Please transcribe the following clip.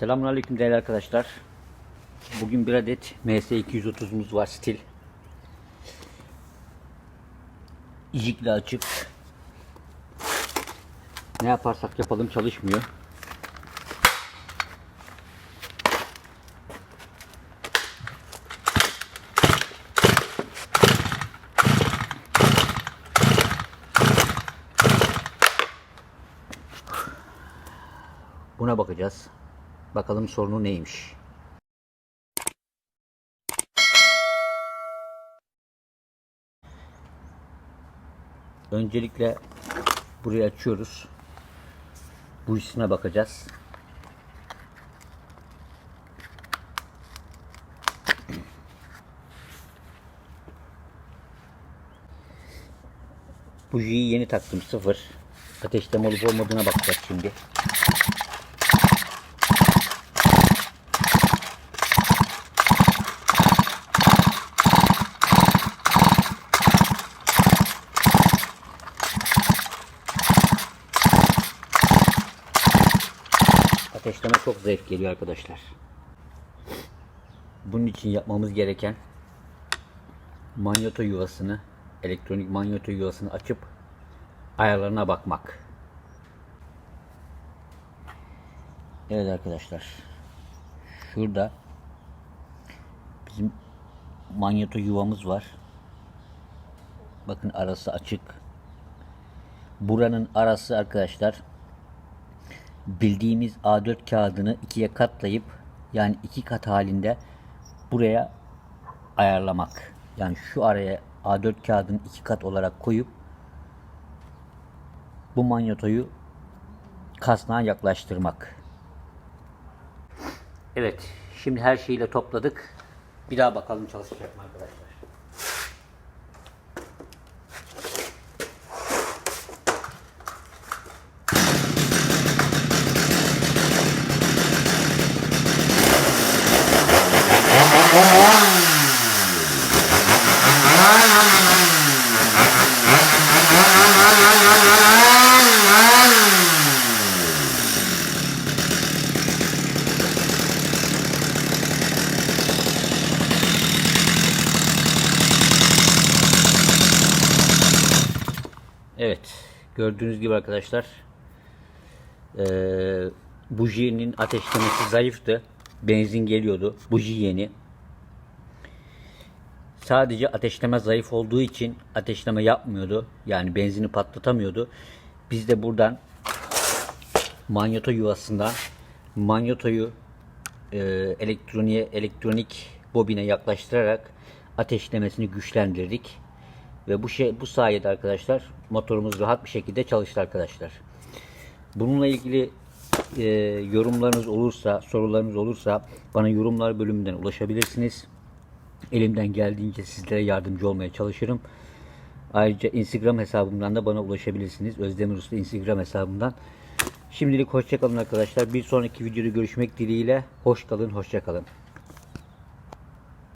Selamünaleyküm değerli arkadaşlar. Bugün bir adet MS230'umuz var stil. İjikle açık. Ne yaparsak yapalım çalışmıyor. Buna bakacağız. Bakalım sorunu neymiş. Öncelikle burayı açıyoruz. Bu işine bakacağız. Bujiyi yeni taktım sıfır. Ateşleme olup olmadığına bakacağız şimdi. Ateşleme çok zayıf geliyor arkadaşlar. Bunun için yapmamız gereken manyeto yuvasını, elektronik manyeto yuvasını açıp ayarlarına bakmak. Evet arkadaşlar. Şurada bizim manyeto yuvamız var. Bakın arası açık. Buranın arası arkadaşlar bildiğimiz A4 kağıdını ikiye katlayıp yani iki kat halinde buraya ayarlamak. Yani şu araya A4 kağıdını iki kat olarak koyup bu manyetoyu kasnağa yaklaştırmak. Evet, şimdi her şeyiyle topladık. Bir daha bakalım çalışacak mı arkadaşlar. Evet, gördüğünüz gibi arkadaşlar eee bujinin ateşlemesi zayıftı. Benzin geliyordu. Buji yeni. Sadece ateşleme zayıf olduğu için ateşleme yapmıyordu. Yani benzini patlatamıyordu. Biz de buradan manyeto yuvasından manyetoyu e, elektroniğe elektronik bobine yaklaştırarak ateşlemesini güçlendirdik. Ve bu şey bu sayede arkadaşlar motorumuz rahat bir şekilde çalıştı arkadaşlar. Bununla ilgili e, yorumlarınız olursa, sorularınız olursa bana yorumlar bölümünden ulaşabilirsiniz. Elimden geldiğince sizlere yardımcı olmaya çalışırım. Ayrıca Instagram hesabımdan da bana ulaşabilirsiniz. Özdemir Usta Instagram hesabımdan. Şimdilik hoşçakalın arkadaşlar. Bir sonraki videoda görüşmek dileğiyle. Hoş kalın, hoşça kalın.